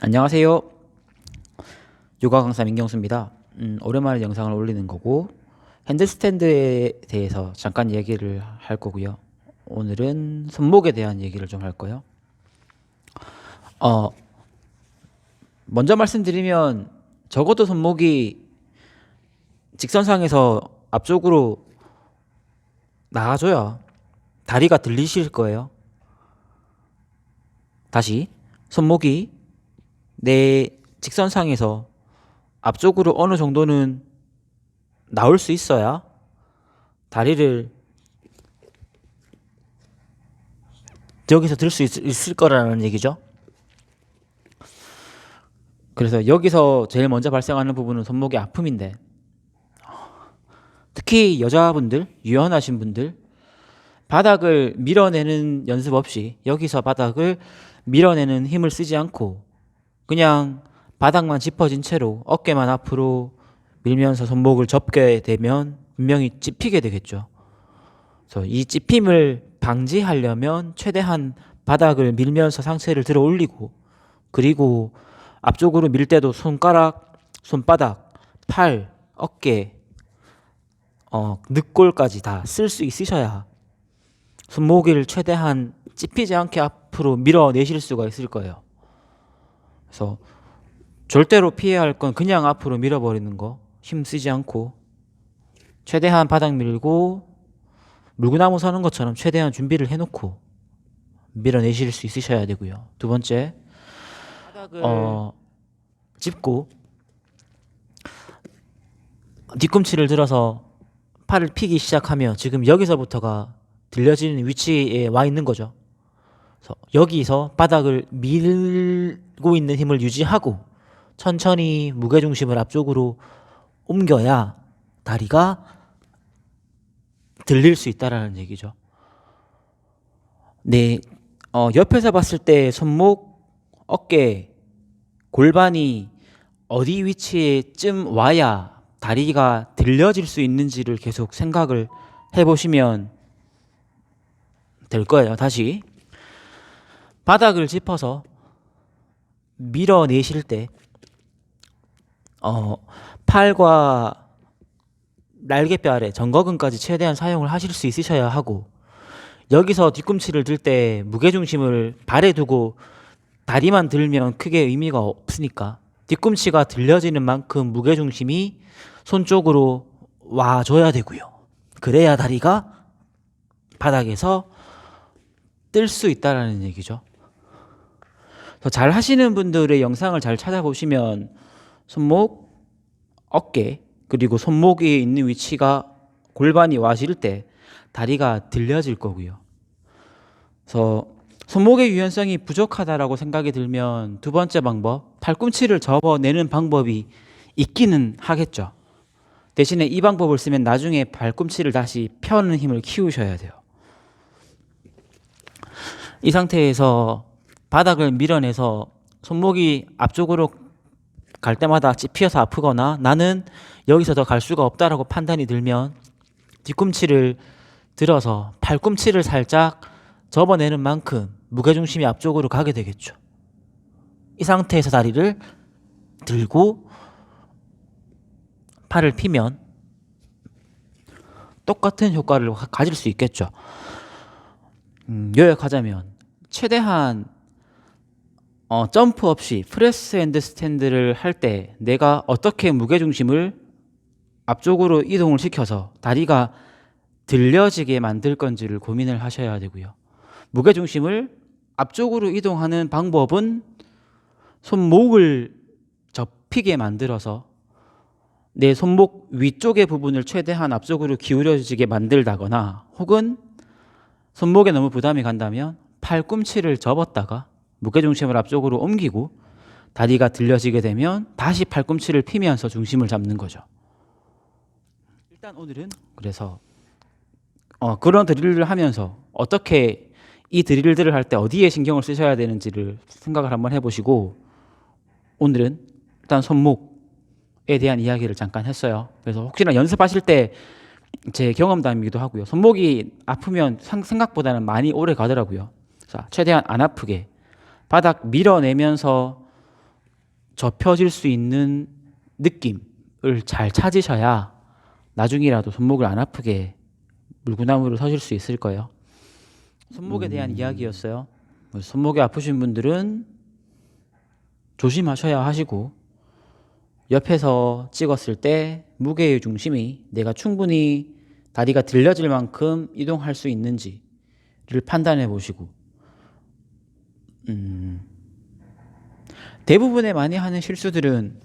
안녕하세요. 요가 강사 민경수입니다. 음, 오랜만에 영상을 올리는 거고 핸드스탠드에 대해서 잠깐 얘기를 할 거고요. 오늘은 손목에 대한 얘기를 좀 할 거예요. 어, 먼저 말씀드리면 적어도 손목이 직선상에서 앞쪽으로 나가줘야 다리가 들리실 거예요. 다시 손목이 내 직선상에서 앞쪽으로 어느 정도는 나올 수 있어야 다리를 여기서 들 수 있을 거라는 얘기죠. 그래서 여기서 제일 먼저 발생하는 부분은 손목의 아픔인데 특히 여자분들, 유연하신 분들 바닥을 밀어내는 연습 없이 여기서 바닥을 밀어내는 힘을 쓰지 않고 그냥 바닥만 짚어진 채로 어깨만 앞으로 밀면서 손목을 접게 되면 분명히 찝히게 되겠죠. 그래서 이 찝힘을 방지하려면 최대한 바닥을 밀면서 상체를 들어 올리고 그리고 앞쪽으로 밀 때도 손가락, 손바닥, 팔, 어깨, 어, 늑골까지 다 쓸 수 있으셔야 손목을 최대한 찝히지 않게 앞으로 밀어내실 수가 있을 거예요. 그래서 절대로 피해야 할 건 그냥 앞으로 밀어버리는 거. 힘 쓰지 않고 최대한 바닥 밀고 물구나무 서는 것처럼 최대한 준비를 해놓고 밀어내실 수 있으셔야 되고요. 두 번째, 어, 짚고 뒤꿈치를 들어서 팔을 피기 시작하면 지금 여기서부터가 들려지는 위치에 와 있는 거죠. 그래서 여기서 바닥을 밀 고 있는 힘을 유지하고 천천히 무게 중심을 앞쪽으로 옮겨야 다리가 들릴 수 있다라는 얘기죠. 네, 어, 옆에서 봤을 때 손목, 어깨, 골반이 어디 위치에쯤 와야 다리가 들려질 수 있는지를 계속 생각을 해보시면 될 거예요. 다시 바닥을 짚어서 밀어내실 때 어, 팔과 날개뼈 아래 정거근까지 최대한 사용을 하실 수 있으셔야 하고 여기서 뒤꿈치를 들 때 무게중심을 발에 두고 다리만 들면 크게 의미가 없으니까 뒤꿈치가 들려지는 만큼 무게중심이 손 쪽으로 와줘야 되고요. 그래야 다리가 바닥에서 뜰 수 있다라는 얘기죠. 더 잘 하시는 분들의 영상을 잘 찾아보시면 손목, 어깨, 그리고 손목이 있는 위치가 골반이 와실 때 다리가 들려질 거고요. 그래서 손목의 유연성이 부족하다라고 생각이 들면 두 번째 방법, 팔꿈치를 접어내는 방법이 있기는 하겠죠. 대신에 이 방법을 쓰면 나중에 발꿈치를 다시 펴는 힘을 키우셔야 돼요. 이 상태에서 바닥을 밀어내서 손목이 앞쪽으로 갈 때마다 찝혀서 아프거나 나는 여기서 더 갈 수가 없다라고 판단이 들면 뒤꿈치를 들어서 팔꿈치를 살짝 접어내는 만큼 무게중심이 앞쪽으로 가게 되겠죠. 이 상태에서 다리를 들고 팔을 피면 똑같은 효과를 가질 수 있겠죠. 음, 요약하자면 최대한 어, 점프 없이 프레스 핸드 스탠드를 할 때 내가 어떻게 무게 중심을 앞쪽으로 이동을 시켜서 다리가 들려지게 만들 건지를 고민을 하셔야 되고요. 무게 중심을 앞쪽으로 이동하는 방법은 손목을 접히게 만들어서 내 손목 위쪽의 부분을 최대한 앞쪽으로 기울여지게 만들다거나 혹은 손목에 너무 부담이 간다면 팔꿈치를 접었다가 무게중심을 앞쪽으로 옮기고 다리가 들려지게 되면 다시 팔꿈치를 피면서 중심을 잡는 거죠. 일단 오늘은 그래서 어, 그런 드릴을 하면서 어떻게 이 드릴들을 할 때 어디에 신경을 쓰셔야 되는지를 생각을 한번 해보시고 오늘은 일단 손목에 대한 이야기를 잠깐 했어요. 그래서 혹시나 연습하실 때 제 경험담이기도 하고요. 손목이 아프면 생각보다는 많이 오래 가더라고요. 자, 최대한 안 아프게 바닥 밀어내면서 접혀질 수 있는 느낌을 잘 찾으셔야 나중이라도 손목을 안 아프게 물구나무로 서실 수 있을 거예요. 손목에 대한 이야기였어요. 뭐 손목이 아프신 분들은 조심하셔야 하시고 옆에서 찍었을 때 무게의 중심이 내가 충분히 다리가 들려질 만큼 이동할 수 있는지를 판단해 보시고 음, 대부분의 많이 하는 실수들은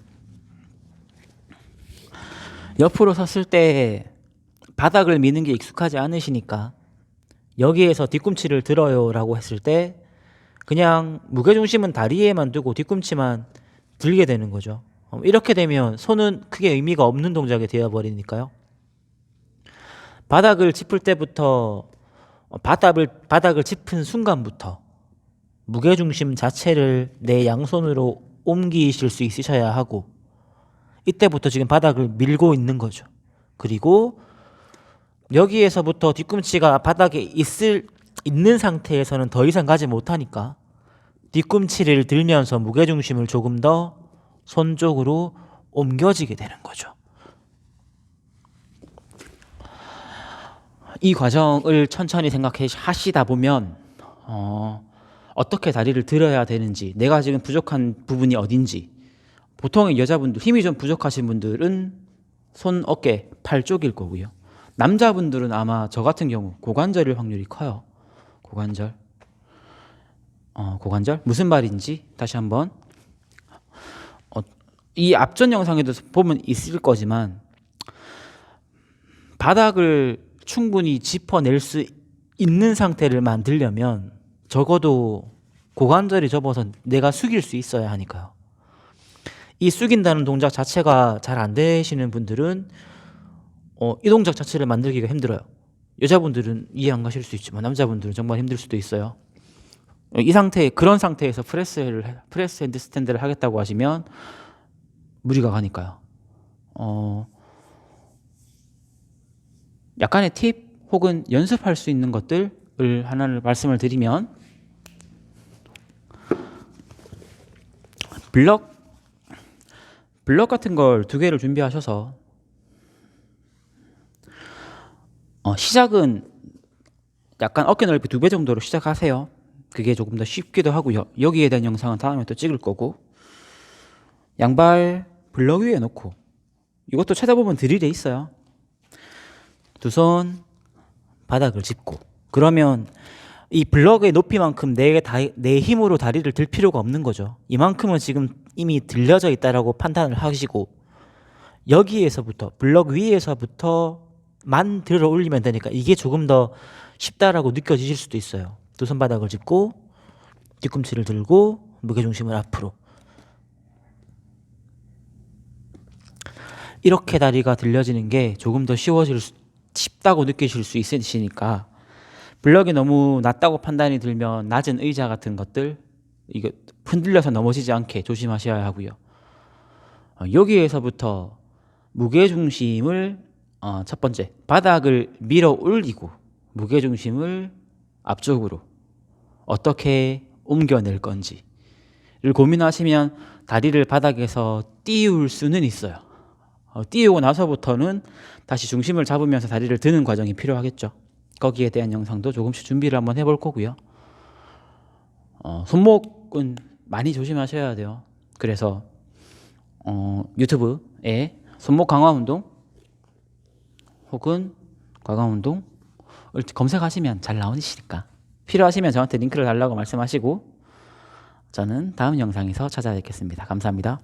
옆으로 섰을 때 바닥을 미는 게 익숙하지 않으시니까 여기에서 뒤꿈치를 들어요라고 했을 때 그냥 무게중심은 다리에만 두고 뒤꿈치만 들게 되는 거죠. 어, 이렇게 되면 손은 크게 의미가 없는 동작이 되어버리니까요. 바닥을 짚을 때부터 어, 바닥을 바닥을 짚은 순간부터 무게중심 자체를 내 양손으로 옮기실 수 있으셔야 하고 이때부터 지금 바닥을 밀고 있는 거죠. 그리고 여기에서부터 뒤꿈치가 바닥에 있을 있는 상태에서는 더 이상 가지 못하니까 뒤꿈치를 들면서 무게중심을 조금 더 손 쪽으로 옮겨지게 되는 거죠. 이 과정을 천천히 생각해 하시다 보면 어, 어떻게 다리를 들어야 되는지 내가 지금 부족한 부분이 어딘지 보통의 여자분들 힘이 좀 부족하신 분들은 손, 어깨, 팔 쪽일 거고요. 남자분들은 아마 저 같은 경우 고관절일 확률이 커요. 고관절. 어, 고관절 무슨 말인지 다시 한번 어, 이 앞전 영상에도 보면 있을 거지만 바닥을 충분히 짚어낼 수 있는 상태를 만들려면 적어도 고관절이 접어서 내가 숙일 수 있어야 하니까요. 이 숙인다는 동작 자체가 잘 안 되시는 분들은 어, 이 동작 자체를 만들기가 힘들어요. 여자분들은 이해 안 가실 수 있지만 남자분들은 정말 힘들 수도 있어요. 이 상태 그런 상태에서 프레스를 해- 프레스 핸드 스탠드를 하겠다고 하시면 무리가 가니까요. 어, 약간의 팁 혹은 연습할 수 있는 것들을 하나를 말씀을 드리면 블럭 블럭 같은 걸 두 개를 준비하셔서 어, 시작은 약간 어깨 넓이 두 배 정도로 시작하세요. 그게 조금 더 쉽기도 하고요. 여기에 대한 영상은 다음에 또 찍을 거고 양발 블럭 위에 놓고 이것도 찾아보면 드릴에 있어요. 두 손 바닥을 짚고 그러면 이 블럭의 높이만큼 내, 다, 내 힘으로 다리를 들 필요가 없는 거죠. 이만큼은 지금 이미 들려져 있다라고 판단을 하시고 여기에서부터 블럭 위에서부터만 들어 올리면 되니까 이게 조금 더 쉽다라고 느껴지실 수도 있어요. 두 손 바닥을 짚고 뒤꿈치를 들고 무게 중심을 앞으로 이렇게 다리가 들려지는 게 조금 더 쉬워질 수, 쉽다고 느끼실 수 있으시니까 블럭이 너무 낮다고 판단이 들면 낮은 의자 같은 것들 이거 흔들려서 넘어지지 않게 조심하셔야 하고요. 어, 여기에서부터 무게 중심을 어, 첫 번째 바닥을 밀어 올리고 무게 중심을 앞쪽으로 어떻게 옮겨낼 건지를 고민하시면 다리를 바닥에서 띄울 수는 있어요. 어, 띄우고 나서부터는 다시 중심을 잡으면서 다리를 드는 과정이 필요하겠죠. 거기에 대한 영상도 조금씩 준비를 한번 해볼 거고요. 어, 손목은 많이 조심하셔야 돼요. 그래서 어, 유튜브에 손목 강화 운동 혹은 과강 운동을 검색하시면 잘 나오시니까 필요하시면 저한테 링크를 달라고 말씀하시고 저는 다음 영상에서 찾아뵙겠습니다. 감사합니다.